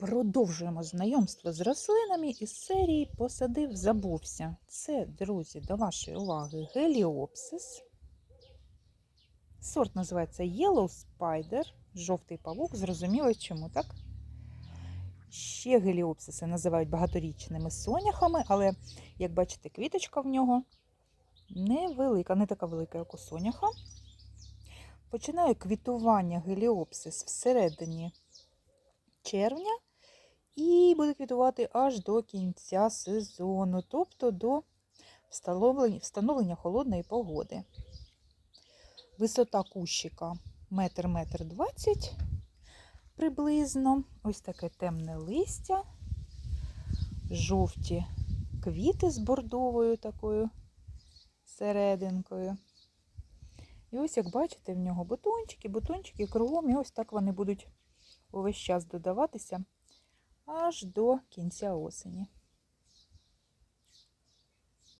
Продовжуємо знайомство з рослинами із серії Посадив, забувся. Це, друзі, до вашої уваги геліопсис. Сорт називається Yellow Spider, жовтий павук, зрозуміло чому, так? Ще геліопсиси називають багаторічними соняхами, але, як бачите, квіточка в нього невелика, не така велика, як у соняха. Починає квітування геліопсис всередині червня і буде квітувати аж до кінця сезону, тобто до встановлення, холодної погоди. Висота кущика метр метр двадцять приблизно. Ось таке темне листя, жовті квіти з бордовою такою серединкою. І ось, як бачите, в нього бутончики, бутончики кругом, і ось так вони будуть увесь час додаватися аж до кінця осені.